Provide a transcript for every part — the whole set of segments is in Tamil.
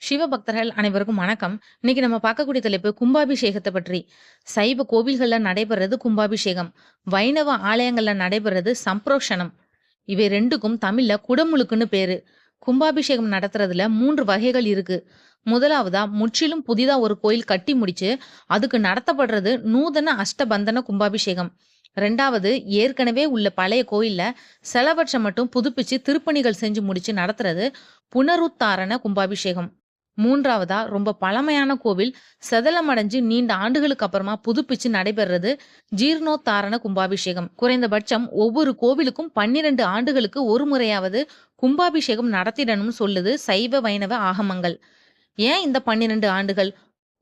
சிவபக்தர்கள் அனைவருக்கும் வணக்கம். இன்னைக்கு நம்ம பார்க்கக்கூடிய தலைப்பு கும்பாபிஷேகத்தை பற்றி. சைவ கோவில்கள்ல நடைபெறது கும்பாபிஷேகம். வைணவ ஆலயங்கள்ல நடைபெறது சம்ப்ரோஷனம் இவை ரெண்டுக்கும் தமிழ்ல குடமுழுக்குன்னு பேரு. கும்பாபிஷேகம் நடத்துறதுல மூன்று வகைகள் இருக்கு. முதலாவதா முற்றிலும் புதிதா ஒரு கோயில் கட்டி முடிச்சு, அதுக்கு நடத்தப்படுறது நூதன அஷ்டபந்தன கும்பாபிஷேகம். ரெண்டாவது ஏற்கனவே உள்ள பழைய கோயில்ல சிலவற்ற மட்டும் புதுப்பிச்சு திருப்பணிகள் செஞ்சு முடிச்சு நடத்துறது புனருத்தாரண கும்பாபிஷேகம். மூன்றாவதா ரொம்ப பழமையான கோவில் செதலமடைஞ்சு நீண்ட ஆண்டுகளுக்கு அப்புறமா புதுப்பிச்சு நடைபெறுறது ஜீர்ணோத்தாரண கும்பாபிஷேகம். குறைந்தபட்சம் ஒவ்வொரு கோவிலுக்கும் 12 ஆண்டுகளுக்கு ஒரு முறையாவது கும்பாபிஷேகம் நடத்திடணும்னு சொல்லுது சைவ, வைணவ ஆகமங்கள். ஏன் இந்த 12 ஆண்டுகள்?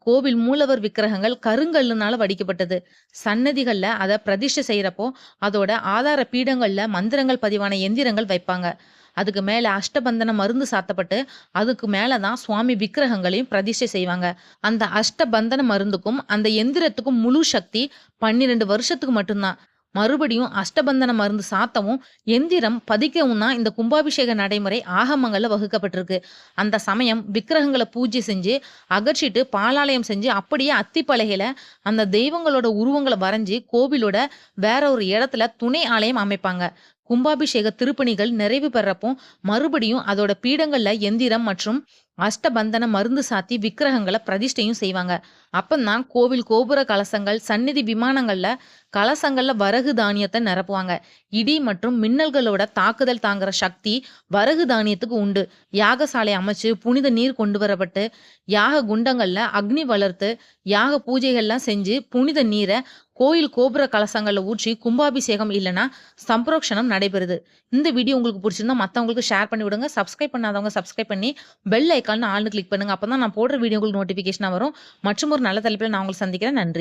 கோவில் மூலவர் விக்கிரகங்கள் கருங்கல்லுனால வடிக்கப்பட்டது. சன்னதிகள்ல அதை பிரதிஷ்டை செய்யறப்போ அதோட ஆதார பீடங்கள்ல மந்திரங்கள் பதிவான எந்திரங்கள் வைப்பாங்க. அதுக்கு மேலே அஷ்டபந்தன மருந்து சாத்தப்பட்டு, அதுக்கு மேலே தான் சுவாமி விக்கிரகங்களையும் பிரதிஷ்டை செய்வாங்க. அந்த அஷ்டபந்தன மருந்துக்கும், அந்த எந்திரத்துக்கும் முழு சக்தி 12 வருஷத்துக்கு மட்டும்தான் மறுபடியும் அஷ்டபந்தன மருந்து சாத்தவும், எந்திரம் பதிக்கவும் தான் இந்த கும்பாபிஷேக நடைமுறை ஆகமங்களில் வகுக்கப்பட்டிருக்கு. அந்த சமயம் விக்கிரகங்களை பூஜை செஞ்சு, அகற்றிட்டு பாலாலயம் செஞ்சு அப்படியே அத்திப்பலகையில அந்த தெய்வங்களோட உருவங்களை வரைஞ்சு கோவிலோட வேற ஒரு இடத்துல துணை ஆலயம் அமைப்பாங்க. கும்பாபிஷேக திருப்பணிகள் நிறைவு பெறப்போ, மறுபடியும் அதோட பீடங்கள்ல எந்திரம் மற்றும் அஷ்டபந்தன மருந்து சாத்தி விக்கிரகங்களை பிரதிஷ்டையும் செய்வாங்க. அப்பந்தான் கோவில் கோபுர கலசங்கள், சந்நிதி விமானங்கள்ல கலசங்கள்ல வரகு தானியத்தை நிரப்புவாங்க. இடி மற்றும் மின்னல்களோட தாக்குதல் தாங்குற சக்தி வரகு தானியத்துக்கு உண்டு. யாகசாலை அமைச்சு, புனித நீர் கொண்டு வரப்பட்டு, யாக குண்டங்கள்ல அக்னி வளர்த்து, யாக பூஜைகள்லாம் செஞ்சு, புனித நீரை கோயில் கோபுர கலசங்களில் ஊற்றி கும்பாபிஷேகம் இல்லைன்னா சம்ப்ரோக்ஷணம் நடைபெறுது. இந்த வீடியோ உங்களுக்கு பிடிச்சிருந்தா மற்றவங்களுக்கு ஷேர் பண்ணி விடுங்க. சப்ஸ்கிரைப் பண்ணாதவங்க சப்ஸ்கிரைப் பண்ணி பெல் ஐக்கான்னு ஆல்னு கிளிக் பண்ணுங்க. அப்பதான் நான் போடுற வீடியோ உங்களுக்கு நோட்டிஃபிகேஷனாக வரும். மற்றும் ஒரு நல்ல தலைப்பில் நான் உங்களுக்கு சந்திக்கிறேன். நன்றி.